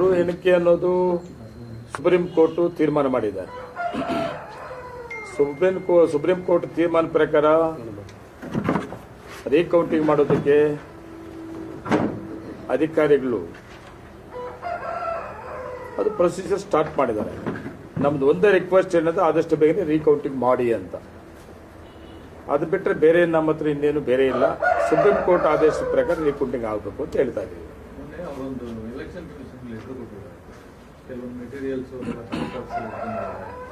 ಮರು ಎಣಿಕೆ ಅನ್ನೋದು ಸುಪ್ರೀಂ ಕೋರ್ಟ್ ತೀರ್ಮಾನ ಮಾಡಿದ್ದಾರೆ. ಸುಪ್ರೀಂ ಸುಪ್ರೀಂ ಕೋರ್ಟ್ ತೀರ್ಮಾನ ಪ್ರಕಾರ ರೀಕೌಂಟಿಂಗ್ ಮಾಡೋದಕ್ಕೆ ಅಧಿಕಾರಿಗಳು ಅದು ಪ್ರೊಸೀಜರ್ ಸ್ಟಾರ್ಟ್ ಮಾಡಿದ್ದಾರೆ. ನಮ್ದು ಒಂದೇ ರಿಕ್ವೆಸ್ಟ್ ಏನಂದ್ರೆ ಆದಷ್ಟು ಬೇಗನೆ ರೀಕೌಂಟಿಂಗ್ ಮಾಡಿ ಅಂತ. ಅದು ಬಿಟ್ಟರೆ ಬೇರೆ ನಮ್ಮ ಹತ್ರ ಇನ್ನೇನು ಬೇರೆ ಇಲ್ಲ. ಸುಪ್ರೀಂ ಕೋರ್ಟ್ ಆದೇಶದ ಪ್ರಕಾರ ರೀಕೌಂಟಿಂಗ್ ಆಗಬೇಕು ಅಂತ ಹೇಳ್ತಾ ಇದ್ದೀವಿ. ಮೊನ್ನೆ ಅವರೊಂದು ಎಲೆಕ್ಷನ್ ಕಮಿಷನ್ ಲೆಟರ್ ಕೊಟ್ಟಿದ್ದಾರೆ. ಕೆಲವೊಂದು ಮೆಟೀರಿಯಲ್ಸ್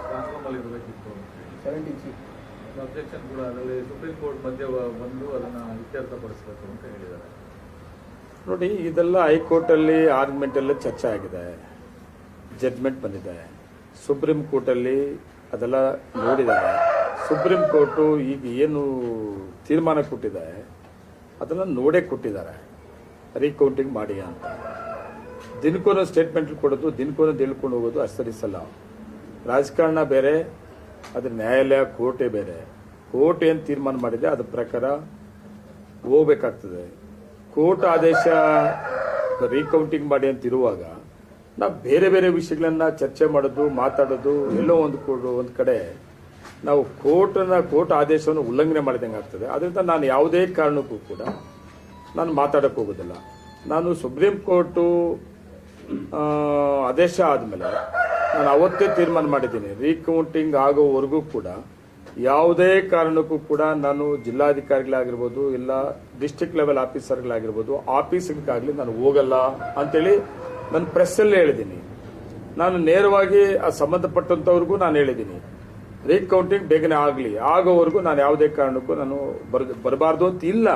ಟ್ರಾನ್ಸ್ಫಾರ್ಮಲ್ಲಿ ಇರಬೇಕಿತ್ತು ಅಬ್ಜೆಕ್ಷನ್ ಕೂಡ ಅದರಲ್ಲಿ ಸುಪ್ರೀಂ ಕೋರ್ಟ್ ಮಧ್ಯೆ ಬಂದು ಅದನ್ನ ಇತ್ಯರ್ಥಪಡಿಸಬೇಕು ಅಂತ ಹೇಳಿದ್ದಾರೆ. ನೋಡಿ ಇದೆಲ್ಲ ಹೈಕೋರ್ಟಲ್ಲಿ ಆರ್ಗ್ಯುಮೆಂಟ್ ಎಲ್ಲ ಚರ್ಚೆ ಆಗಿದೆ. ಜಡ್ಮೆಂಟ್ ಬಂದಿದೆ. ಸುಪ್ರೀಂ ಕೋರ್ಟಲ್ಲಿ ಅದೆಲ್ಲ ನೋಡಿದ್ದಾರೆ. ಸುಪ್ರೀಂ ಕೋರ್ಟು ಈಗ ಏನು ತೀರ್ಮಾನ ಕೊಟ್ಟಿದೆ ಅದೆಲ್ಲ ನೋಡೇ ಕೊಟ್ಟಿದ್ದಾರೆ. ರೀಕೌಂಟಿಂಗ್ ಮಾಡಿ ಅಂತ. ದಿನಕ್ಕೊಂದು ಸ್ಟೇಟ್ಮೆಂಟ್ ಕೊಡೋದು ದಿನಕ್ಕೊಂದು ತಿಳ್ಕೊಂಡು ಹೋಗೋದು ಅಸ್ತರಿಸಲ್ಲ ರಾಜಕಾರಣ ಬೇರೆ, ಅದ್ರ ನ್ಯಾಯಾಲಯ, ಕೋರ್ಟೇ ಬೇರೆ. ಕೋರ್ಟ್ ಏನು ತೀರ್ಮಾನ ಮಾಡಿದೆ, ಅದ್ರ ಪ್ರಕಾರ ಹೋಗ್ಬೇಕಾಗ್ತದೆ. ಕೋರ್ಟ್ ಆದೇಶ ರೀಕೌಂಟಿಂಗ್ ಮಾಡಿ ಅಂತ ಇರುವಾಗ, ನಾವು ಬೇರೆ ಬೇರೆ ವಿಷಯಗಳನ್ನ ಚರ್ಚೆ ಮಾಡೋದು, ಮಾತಾಡೋದು, ಎಲ್ಲೋ ಒಂದು ಒಂದು ಕಡೆ ನಾವು ಕೋರ್ಟ್ನ ಕೋರ್ಟ್ ಆದೇಶವನ್ನು ಉಲ್ಲಂಘನೆ ಮಾಡಿದಂಗೆ ಆಗ್ತದೆ ಅದರಿಂದ ನಾನು ಯಾವುದೇ ಕಾರಣಕ್ಕೂ ಕೂಡ ನಾನು ಮಾತಾಡಕ್ಕೆ ಹೋಗೋದಿಲ್ಲ. ನಾನು ಸುಪ್ರೀಂ ಕೋರ್ಟು ಆದೇಶ ಆದಮೇಲೆ ನಾನು ಅವತ್ತೇ ತೀರ್ಮಾನ ಮಾಡಿದ್ದೀನಿ. ರೀಕೌಂಟಿಂಗ್ ಆಗೋವರೆಗೂ ಕೂಡ ಯಾವುದೇ ಕಾರಣಕ್ಕೂ ಕೂಡ ನಾನು ಜಿಲ್ಲಾಧಿಕಾರಿಗಳಾಗಿರ್ಬೋದು, ಇಲ್ಲ ಡಿಸ್ಟ್ರಿಕ್ಟ್ ಲೆವೆಲ್ ಆಫೀಸರ್ಗಳಾಗಿರ್ಬೋದು, ಆಫೀಸ್ಗಾಗಲಿ ನಾನು ಹೋಗಲ್ಲ ಅಂತೇಳಿ ನಾನು ಪ್ರೆಸ್ಸಲ್ಲೇ ಹೇಳಿದ್ದೀನಿ. ನಾನು ನೇರವಾಗಿ ಆ ಸಂಬಂಧಪಟ್ಟಂಥವ್ರಿಗೂ ನಾನು ಹೇಳಿದ್ದೀನಿ. ರೀಕೌಂಟಿಂಗ್ ಬೇಗನೆ ಆಗಲಿ. ಆಗೋವರೆಗೂ ನಾನು ಯಾವುದೇ ಕಾರಣಕ್ಕೂ ನಾನು ಬರ, ಬರಬಾರ್ದು ಅಂತ ಇಲ್ಲ.